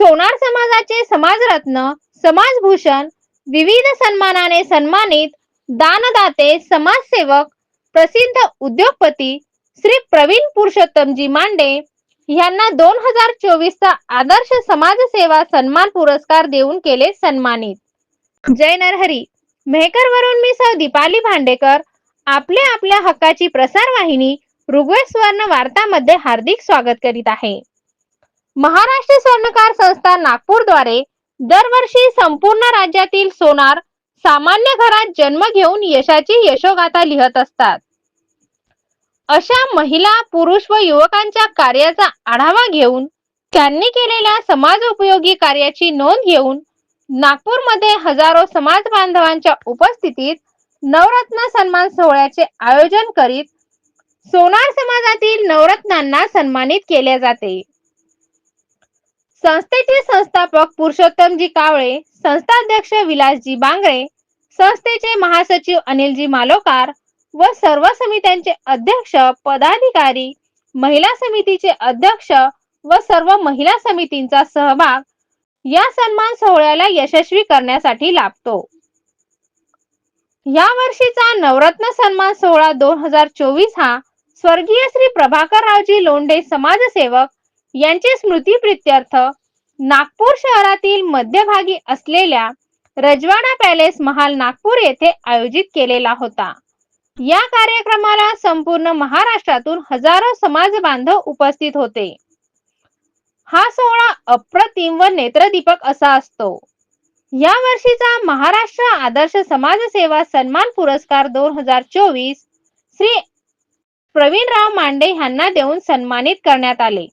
सोनार समाजाचे समाजरत्न समाजभूषण विविध सन्मानाने सन्मानित दानदाते समाजसेवक प्रसिद्ध उद्योगपती श्री प्रवीण पुरुषोत्तमजी मांडे यांना दोन हजार चोवीसचा आदर्श समाजसेवा सन्मान पुरस्कार देऊन केले सन्मानित. जय नरहरी. मेहकर वरून मी सौ दीपाली भांडेकर. आपल्या आपल्या हक्काची प्रसार वाहिनी ऋग्वेद स्वर्ण वार्तामध्ये हार्दिक स्वागत करीत आहे. महाराष्ट्र स्वर्णकार संस्था नागपूरद्वारे दरवर्षी संपूर्ण राज्यातील सोनार सामान्य घरात जन्म घेऊन यशाची यशोगाथा लिहत असतात. अशा महिला पुरुष व युवकांच्या कार्याचा आढावा घेऊन त्यांनी केलेल्या समाज उपयोगी कार्याची नोंद घेऊन नागपूरमध्ये हजारो समाज बांधवांच्या उपस्थितीत नवरत्न सन्मान सोहळ्याचे आयोजन करीत सोनार समाजातील नवरत्नांना सन्मानित केले जाते. संस्थेचे संस्थापक पुरुषोत्तमजी कावळे संस्थाध्यक्ष विलासजी बांगरे संस्थेचे महासचिव अनिलजी मालोकार व सर्व समित्यांचे अध्यक्ष पदाधिकारी महिला समितीचे अध्यक्ष व सर्व महिला समितींचा सहभाग या सन्मान सोहळ्याला यशस्वी करण्यासाठी लाभतो. या वर्षीचा नवरत्न सन्मान सोहळा दोन हजार चोवीस हा स्वर्गीय श्री प्रभाकररावजी लोंढे समाजसेवक यांचे स्मृतीप्रित्यर्थ नागपूर शहरातील मध्यभागी असलेल्या रजवाडा पॅलेस महाल नागपूर येथे आयोजित केलेला होता. या कार्यक्रमाला संपूर्ण महाराष्ट्रातून हजारो समाज बांधव उपस्थित होते. हा सोहळा अप्रतिम व नेत्रदीपक असा असतो. या वर्षीचा महाराष्ट्र आदर्श समाजसेवा सन्मान पुरस्कार दोन हजार चोवीस श्री प्रवीणराव मांडे यांना देऊन सन्मानित करण्यात आले.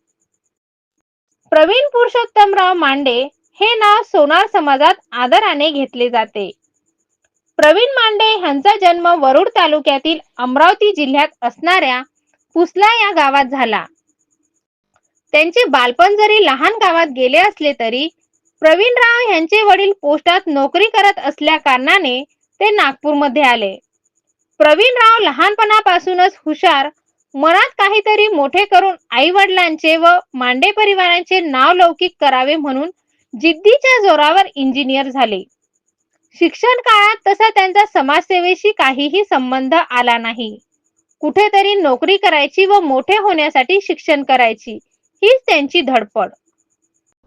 प्रवीण पुरुषोत्तमराव मांडे हे नाव सोनार समाजात आदराने घेतले जाते. प्रवीण मांडे यांचा जन्म वरुड तालुक्यातील अमरावती जिल्ह्यात असणाऱ्या पुसला या गावात झाला. त्यांचे बालपण जरी लहान गावात गेले असले तरी प्रवीणराव यांचे वडील पोस्टात नोकरी करत असल्या कारणाने ते नागपूरमध्ये आले. प्रवीणराव लहानपणापासूनच हुशार मनात काहीतरी मोठे करून आई वडिलांचे व मांडे परिवारांचे नाव लौकिक करावे म्हणून जिद्दीच्या जोरावर इंजिनियर झाले. शिक्षण काळात तसा त्यांचा समाजसेवेशी काहीही संबंध आला नाही. कुठेतरी नोकरी करायची व मोठे होण्यासाठी शिक्षण करायची हीच त्यांची धडपड.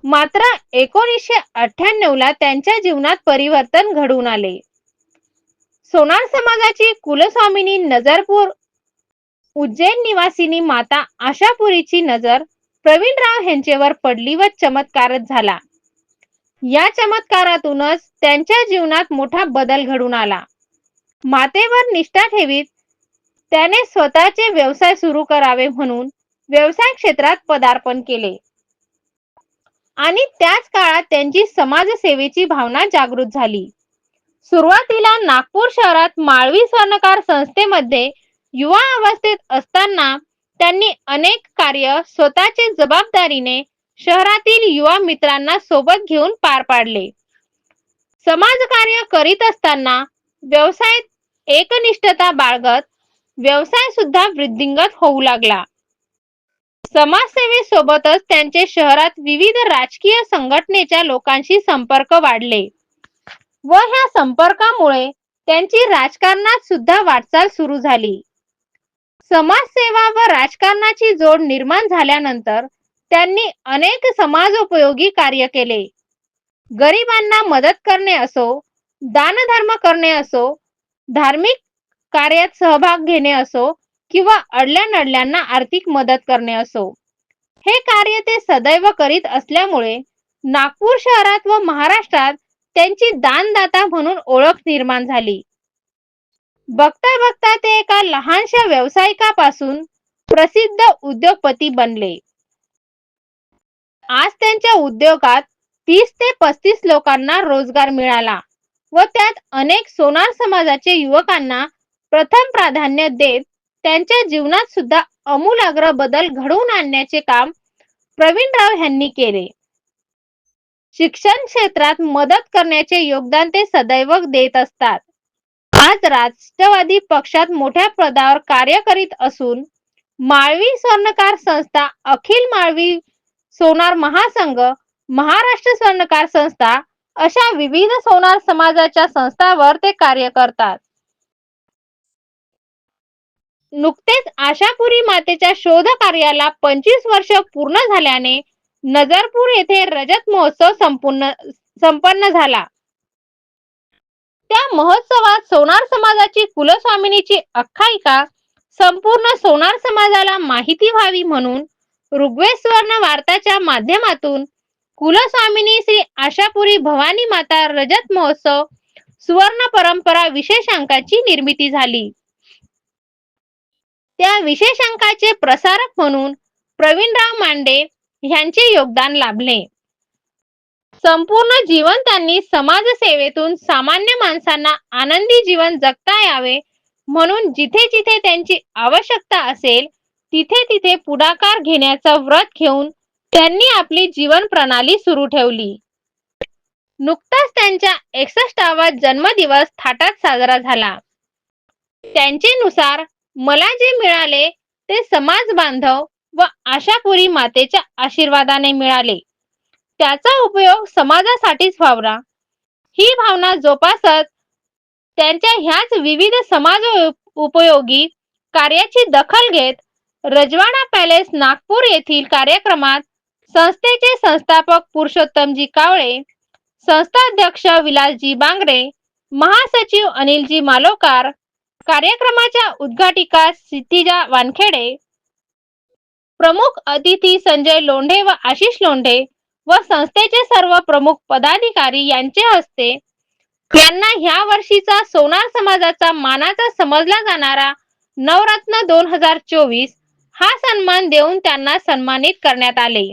मात्र एकोणीसशे अठ्ठ्याण्णव ला त्यांच्या जीवनात परिवर्तन घडून आले. सोनार समाजाची कुलस्वामिनी नजरपूर उज्जैन निवासिनी माता आशापुरीची नजर प्रवीणराव यांचेवर पडली व चमत्कारच झाला. या चमत्कारातूनच त्यांच्या जीवनात मोठा बदल घडून आला. मातेवर निष्ठा ठेवीत त्याने स्वतःचे व्यवसाय सुरू करावे म्हणून व्यवसाय क्षेत्रात पदार्पण केले. आणि त्याच काळात त्यांची समाजसेवेची भावना जागृत झाली. सुरुवातीला नागपूर शहरात माळवी स्वर्णकार संस्थेमध्ये युवा अवस्थेत असताना त्यांनी अनेक कार्य स्वतःचे जबाबदारीने शहरातील युवा मित्रांना सोबत घेऊन पार पाडले. समाजकार्य करीत असताना व्यवसायात एकनिष्ठता बाळगत व्यवसाय सुद्धा वृद्धिंगत होऊ लागला. समाजसेवेसोबतच त्यांचे शहरात विविध राजकीय संघटनेच्या लोकांशी संपर्क वाढले व ह्या संपर्कामुळे त्यांची राजकारणात सुद्धा वाटचाल सुरू झाली. समाजसेवा व राजकारणाची जोड निर्माण झाल्यानंतर त्यांनी अनेक समाजोपयोगी कार्य केले. गरिबांना मदत करणे असो दानधर्म करणे असो धार्मिक कार्यात सहभाग घेणे असो किंवा अडल्या नडल्यांना आर्थिक मदत करणे असो. हे कार्य ते सदैव करीत असल्यामुळे नागपूर शहरात व महाराष्ट्रात त्यांची दानदाता म्हणून ओळख निर्माण झाली. बघता बघता ते एका लहानशा व्यावसायिकापासून प्रसिद्ध उद्योगपती बनले. आज त्यांच्या उद्योगात तीस ते पस्तीस लोकांना रोजगार मिळाला व त्यात अनेक सोनार समाजाचे युवकांना प्रथम प्राधान्य देत त्यांच्या जीवनात सुद्धा अमूलाग्र बदल घडवून आणण्याचे काम प्रवीणराव यांनी केले. शिक्षण क्षेत्रात मदत करण्याचे योगदान ते सदैव देत असतात. आज राष्ट्रवादी पक्षात मोठ्या पदावर कार्य करीत असून माळवी स्वर्णकार संस्था अखिल माळवी सोनार महासंघ महाराष्ट्र स्वर्णकार संस्था अशा विविध सोनार समाजाच्या संस्थांवर ते कार्य करतात. नुकतेच आशापुरी मातेच्या शोध कार्याला पंचवीस वर्ष पूर्ण झाल्याने नजरपूर येथे रजत महोत्सव संपूर्ण संपन्न झाला. त्या महोत्सवात सोनार समाजाची कुलस्वामिनीची आख्यायिका संपूर्ण सोनार समाजाला माहिती व्हावी म्हणून ऋग्वेद वार्ताच्या माध्यमातून कुलस्वामिनी श्री आशापुरी भवानी माता रजत महोत्सव सुवर्ण परंपरा विशेषांकाची निर्मिती झाली. त्या विशेषांकाचे प्रसारक म्हणून प्रवीणराव मांडे यांचे योगदान लाभले. संपूर्ण जीवन त्यांनी समाजसेवेतून सामान्य माणसांना आनंदी जीवन जगता यावे. म्हणून जिथे जिथे त्यांची आवश्यकता असेल तिथे तिथे पुढाकार घेण्याचा व्रत घेऊन त्यांनी आपली जीवन प्रणाली सुरू ठेवली. नुकताच त्यांच्या एकसष्टावा जन्मदिवस थाटात साजरा झाला. त्यांचे नुसार मला जे मिळाले ते समाज बांधव व आशापुरी मातेच्या आशीर्वादाने मिळाले. त्याचा उपयोग समाजासाठीच व्हावरा. ही भावना जोपासत त्यांच्या ह्याच विविध समाज उपयोगी कार्याची दखल घेत रजवाडा पॅलेस नागपूर येथील कार्यक्रमात संस्थेचे संस्थापक पुरुषोत्तमजी कावळे संस्थाध्यक्ष विलासजी बांगरे महासचिव अनिलजी मालोकार कार्यक्रमाच्या उद्घाटिका सिद्धिजा वानखेडे प्रमुख अतिथी संजय लोंढे व आशिष लोंढे व संस्थेचे सर्व प्रमुख पदाधिकारी यांचे हस्ते त्यांना ह्या वर्षीचा सोनार समाजाचा मानाचा समजला जाणारा नवरत्न दोन हजार चोवीस हा सन्मान देऊन त्यांना सन्मानित करण्यात आले.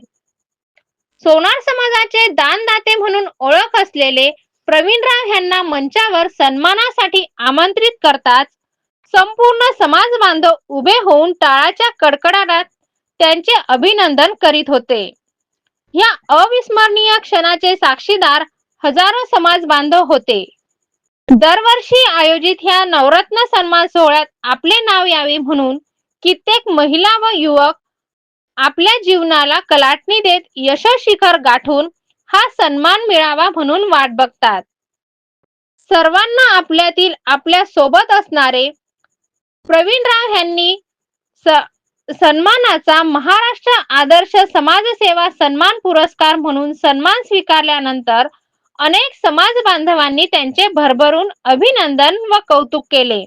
सोनार समाजाचे दानदाते म्हणून ओळख असलेले प्रवीणराव यांना मंचावर सन्मानासाठी आमंत्रित करताच संपूर्ण समाज बांधव उभे होऊन टाळाच्या कडकडाटात त्यांचे अभिनंदन करीत होते. या अविस्मरणीय क्षणाचे साक्षीदार हजारो समाज बांधव होते. दरवर्षी आयोजित ह्या नवरत्न सन्मान सोहळ्यात आपले नाव यावे म्हणून कित्येक महिला व युवक आपल्या जीवनाला कलाटणी देत यशशिखर गाठून हा सन्मान मिळावा म्हणून वाट बघतात. सर्वांना आपल्यातील आपल्यासोबत असणारे प्रवीणराव यांनी सन्मानाचा महाराष्ट्र आदर्श समाजसेवा सन्मान पुरस्कार म्हणून सन्मान स्वीकारल्यानंतर अनेक समाज बांधवांनी त्यांचे भरभरून अभिनंदन व कौतुक केले.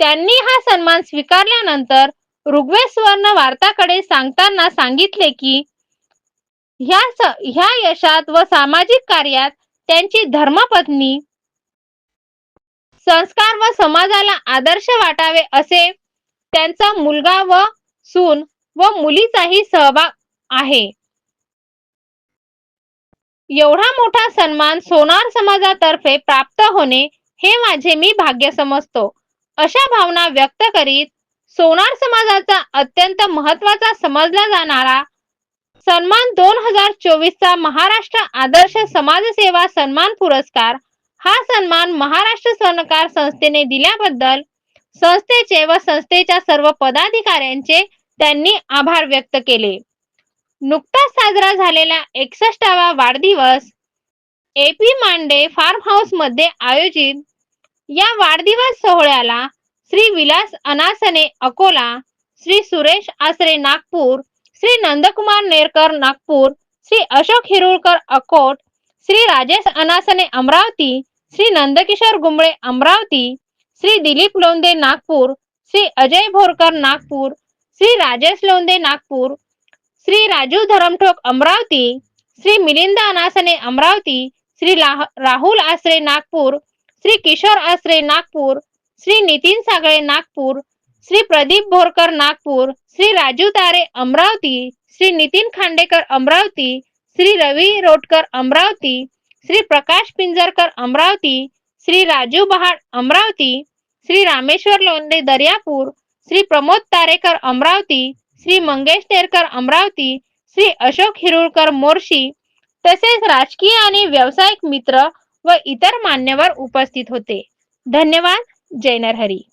त्यांनी हा सन्मान स्वीकारल्यानंतर ऋग्वेद वार्ताकडे सांगताना सांगितले की ह्या ह्या यशात व सामाजिक कार्यात त्यांची धर्मपत्नी संस्कार व समाजाला आदर्श वाटावे असे त्यांचा मुलगा व सून व मुलीचाही सहभाग आहे. एवढा मोठा सन्मान सोनार समाजातर्फे प्राप्त होणे हे माझे मी भाग्य समजतो. अशा भावना व्यक्त करीत सोनार समाजाचा अत्यंत महत्त्वाचा समजला जाणारा सन्मान दोन हजार चोवीस चा महाराष्ट्र आदर्श समाजसेवा सन्मान पुरस्कार हा सन्मान महाराष्ट्र सणकार संस्थेने दिल्याबद्दल संस्थेचे व संस्थेच्या सर्व पदाधिकाऱ्यांचे त्यांनी आभार व्यक्त केले. नुकताच साजरा झालेला एकसष्टावा वाढदिवस एपी मांडे फार्म हाऊसमध्ये आयोजित या वाढदिवस सोहळ्याला श्री विलास अनासने अकोला श्री सुरेश आसरे नागपूर श्री नंदकुमार नेरकर नागपूर श्री अशोक हिरुळकर अकोट श्री राजेश अनासने अमरावती श्री नंदकिशोर गुंबळे अमरावती श्री दिलीप लोंदे नागपूर श्री अजय भोरकर नागपूर श्री राजेश लोंदे नागपूर श्री राजू धरमठोक अमरावती श्री मिलिंद अनासने अमरावती श्री राहुल आसरे नागपूर श्री किशोर आसरे नागपूर श्री नितीन सागळे नागपूर श्री प्रदीप भोरकर नागपूर श्री राजू तारे अमरावती श्री नितीन खांडेकर अमरावती श्री रवी रोटकर अमरावती श्री प्रकाश पिंजरकर अमरावती श्री राजू बहाड अमरावती श्री रामेश्वर लोंडे दर्यापूर श्री प्रमोद तारेकर अमरावती श्री मंगेश तेरकर अमरावती श्री अशोक हिरुळकर मोर्शी तसेच राजकीय आणि व्यावसायिक मित्र व इतर मान्यवर उपस्थित होते. धन्यवाद. जय नरहरी.